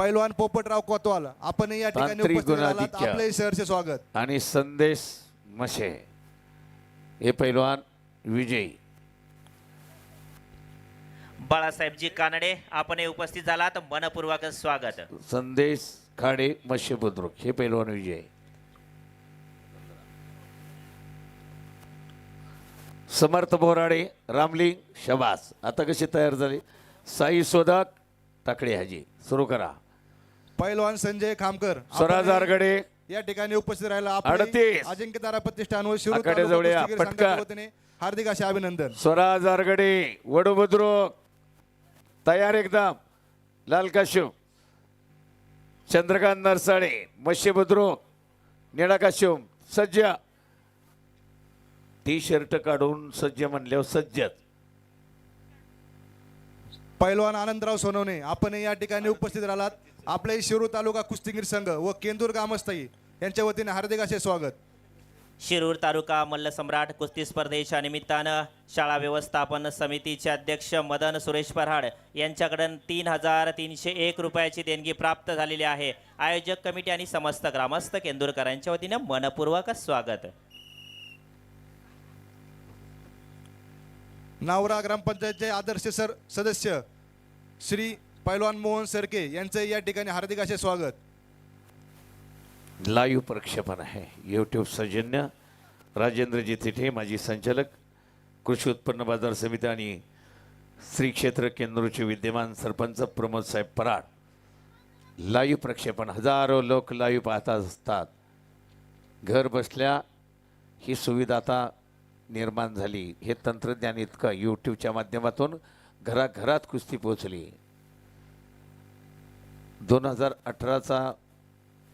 पैलवान पोपटराव कोतवाल आपण या ठिकाणी तांत्रिक उपस्थित झालात गुणाधिक्य. आपले सहर्ष स्वागत. आणि संदेश मशे हे पैलवान विजयी. बाळासाहेबजी कानडे आपण उपस्थित झालात. मनपूर्वक स्वागत. संदेश खाडे मत्स्य बुद्रुक. हे पैलवान विजय. समर्थ बोराडे रामलिंग शबास. आता कशी तयार झाली? साई सोदक टाकडे हाजी. सुरू करा. पैलवान संजय खामकर स्वराज आपण आरगडे. या ठिकाणी उपस्थित राहिला. अडतीस. अजिंक्य तारा प्रतिष्ठान व शिरूर आकडे तालुका जवळया, कुस्तीगीर पटकन. संघाच्या वतीने हार्दिक असे अभिनंदन. स्वराज आरगडे वडू बुद्रुक. तयार एकदम. लाल काशू चंद्रकांत नरसाळे मत्स्य बुद्रुक. निळा सज्ज. टी शर्ट काढून सज्ज म्हणल्यावर सज्जत पैलवान आनंदराव सोनवणे आपण या ठिकाणी उपस्थित राहिलात. आपले शिरूर तालुका कुस्तीगीर संघ व केंदूर ग्रामस्थाई यांच्या वतीने हार्दिक असे स्वागत. शिरूर तालुका मल्लसम्राट कुस्ती स्पर्धेच्या निमित्तानं शाळा व्यवस्थापन समितीचे अध्यक्ष मदन सुरेश पराड यांच्याकडून तीन हजार तीनशे एक रुपयाची देणगी प्राप्त झालेली आहे. आयोजक कमिटी आणि समस्त ग्रामस्थ केंदूरकरांच्या वतीनं मनपूर्वक स्वागत. नावरा ग्रामपंचायतचे आदर्श सर सदस्य श्री पैलवान मोहन सरके यांचे या ठिकाणी हार्दिक असे स्वागत. लाईव्ह प्रक्षेपण आहे. यूट्यूब सौजन्य राजेंद्रजी तिठे माजी संचालक कृषी उत्पन्न बाजार समिती आणि श्री क्षेत्र केंद्रचे विद्यमान सरपंच प्रमोद साहेब पराड. लाईव्ह प्रक्षेपण. हजारो लोक लाईव्ह पाहत असतात. घर बसल्या ही सुविधा आता निर्माण झाली. हे तंत्रज्ञान इतकं यूट्यूबच्या माध्यमातून घराघरात कुस्ती पोहोचली. दोन हजार अठराचा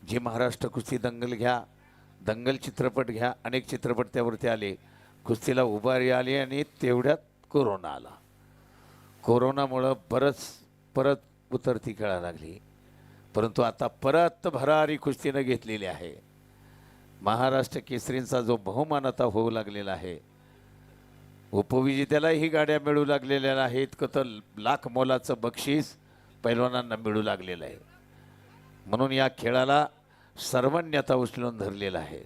जी महाराष्ट्र कुस्ती दंगल घ्या दंगल चित्रपट घ्या अनेक चित्रपट त्यावरती आले. कुस्तीला उभारी आली आणि तेवढ्यात कोरोना आला. कोरोनामुळं बरंच परत उतरती खेळा लागली. परंतु आता परत भरारी कुस्तीनं घेतलेली आहे. महाराष्ट्र केसरींचा जो बहुमान आता होऊ लागलेला आहे. उपविजेत्यालाही गाड्या मिळू लागलेल्या आहेत इतकं तर लाख मोलाचं बक्षीस पैलवानांना मिळू लागलेलं आहे. म्हणून या खेळाला सर्वांनी आता उचलून धरलेला आहे.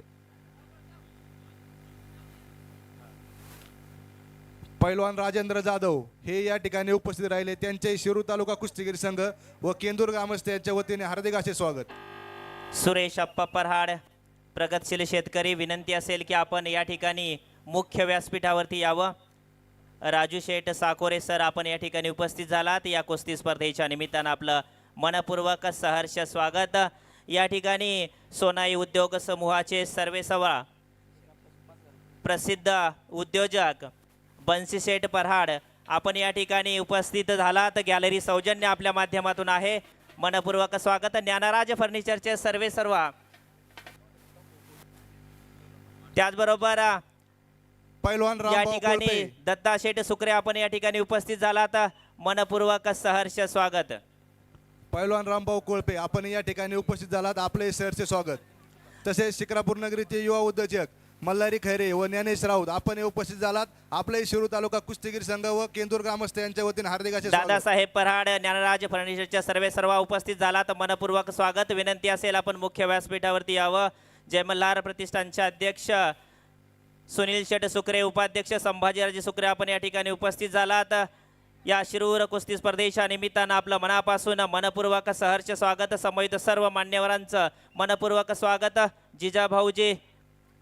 पैलवान राजेंद्र जाधव हे या ठिकाणी उपस्थित राहिले. त्यांचे शिरूर तालुका कुस्तीगीर संघ व केंदूर ग्रामस्थ यांच्या वतीने हार्दिक असे स्वागत. सुरेश अप्पा पराड प्रगतशील शेतकरी विनंती असेल की आपण या ठिकाणी मुख्य व्यासपीठावरती यावं. राजू शेठ साकोरे सर आपण या ठिकाणी उपस्थित झालात. या कुस्ती स्पर्धेच्या निमित्तानं आपलं मनपूर्वक सहर्ष स्वागत. या ठिकाणी सोनाई उद्योग समूहाचे सर्वेसवा प्रसिद्ध उद्योजक बन्सी शेठ पराड आपण या ठिकाणी उपस्थित झालात. गॅलरी सौजन्य आपल्या माध्यमातून आहे. मनपूर्वक स्वागत. ज्ञानराज फर्निचरचे सर्वे सर्वा त्याचबरोबर पैलवान या ठिकाणी दत्ता शेठ सुक्रे आपण या ठिकाणी उपस्थित झालात. मनपूर्वक सहर्ष स्वागत. पैलवान रामभाऊ कोळपे आपण या ठिकाणी उपस्थित झालात. आपले सहर्ष स्वागत. तसेच शिक्रापूर नगरीचे युवा उद्योजक मल्हारी खैरे व ज्ञानेश राऊत आपण उपस्थित झालात. आपले शिरूर तालुका कुस्तीगीर संघ व केंदूर ग्रामस्थ यांच्या वतीने हार्दिक असे स्वागत. दादासाहेब पराड ज्ञानराज फर्निचरच्या सर्वे सर्व उपस्थित झालात. मनपूर्वक स्वागत. विनंती असेल आपण मुख्य व्यासपीठावरती यावं. जयमल्हार प्रतिष्ठानचे अध्यक्ष सुनील शेठ सुक्रे उपाध्यक्ष संभाजीराजे सुक्रे आपण या ठिकाणी उपस्थित झालात. या शिरूर कुस्ती स्पर्धेच्या निमित्तानं आपलं मनापासून मनपूर्वक सहर्ष स्वागत संबंधित सर्व मान्यवरांचं मनपूर्वक स्वागत. जिजाभाऊजी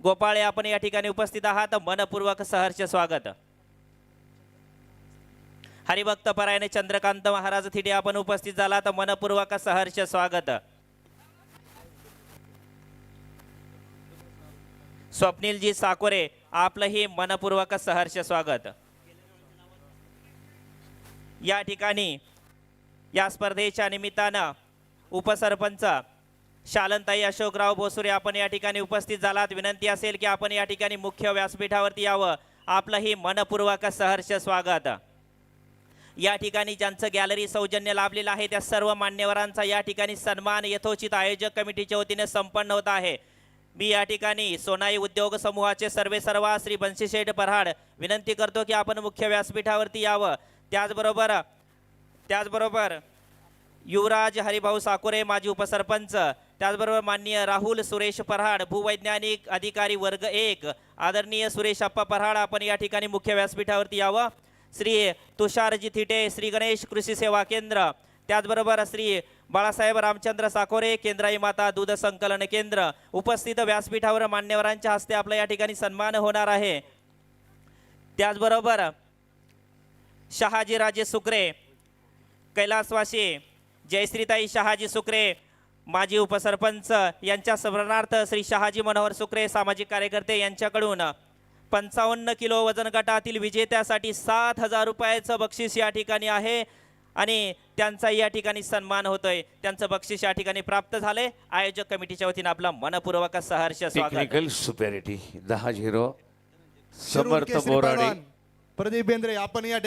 गोपाळे आपण या ठिकाणी उपस्थित आहात. मनपूर्वक सहर्ष स्वागत. हरिभक्त परायणे चंद्रकांत महाराज थिडे आपण उपस्थित झालात. मनपूर्वक सहर्ष स्वागत. स्वप्नीलजी साकोरे आपलंही मनपूर्वक सहर्ष स्वागत. या ठिकाणी या स्पर्धेच्या निमित्तानं उपसरपंच शालनताई अशोकराव भोसुरे आपण या ठिकाणी उपस्थित झालात. विनंती असेल की आपण या ठिकाणी मुख्य व्यासपीठावरती यावं. आपलंही मनपूर्वक सहर्ष स्वागत. या ठिकाणी ज्यांचं गॅलरी सौजन्य लाभलेलं आहे त्या सर्व मान्यवरांचा या ठिकाणी सन्मान. यथोचित आयोजक कमिटीच्या वतीने संपन्न होत आहे. मी या ठिकाणी सोनाई उद्योग समूहाचे सर्वे सर्वा श्री बंशीशेठ पराड विनंती करतो की आपण मुख्य व्यासपीठावरती यावं. त्याचबरोबर त्याचबरोबर युवराज हरिभाऊ साकोरे माजी उपसरपंच त्याचबरोबर माननीय राहुल सुरेश पऱ्हाड भूवैज्ञानिक अधिकारी वर्ग एक आदरणीय सुरेश अप्पा पऱ्हाड आपण या ठिकाणी मुख्य व्यासपीठावरती यावं. श्री तुषारजी थिटे श्री गणेश कृषी सेवा केंद्र त्याचबरोबर श्री बाळासाहेब रामचंद्र साकोरे केंद्राई माता दूध संकलन केंद्र उपस्थित व्यासपीठावर मान्यवरांच्या हस्ते आपला या ठिकाणी सन्मान होणार आहे. त्याचबरोबर शहाजीराजे सुक्रे कैलासवासी जयश्रीताई शहाजी सुक्रे माजी उपसरपंच यांच्या स्मरणार्थ श्री शहाजी मनोहर सुक्रे सामाजिक कार्यकर्ते यांच्याकडून पंचावन्न किलो वजन गटातील विजेत्यासाठी सात हजार रुपयाचं बक्षीस या ठिकाणी आहे. आणि त्यांचा या ठिकाणी सन्मान होतोय. त्यांचं बक्षीस या ठिकाणी प्राप्त झाले आयोजक कमिटीच्या वतीने आपला मनपूर्वक सहर्ष स्वागत टेक्निकल सुपॅरिटी दहा झिरो. समर्थ बोराडे. प्रदीप बेंद्रे आपण या ठिकाणी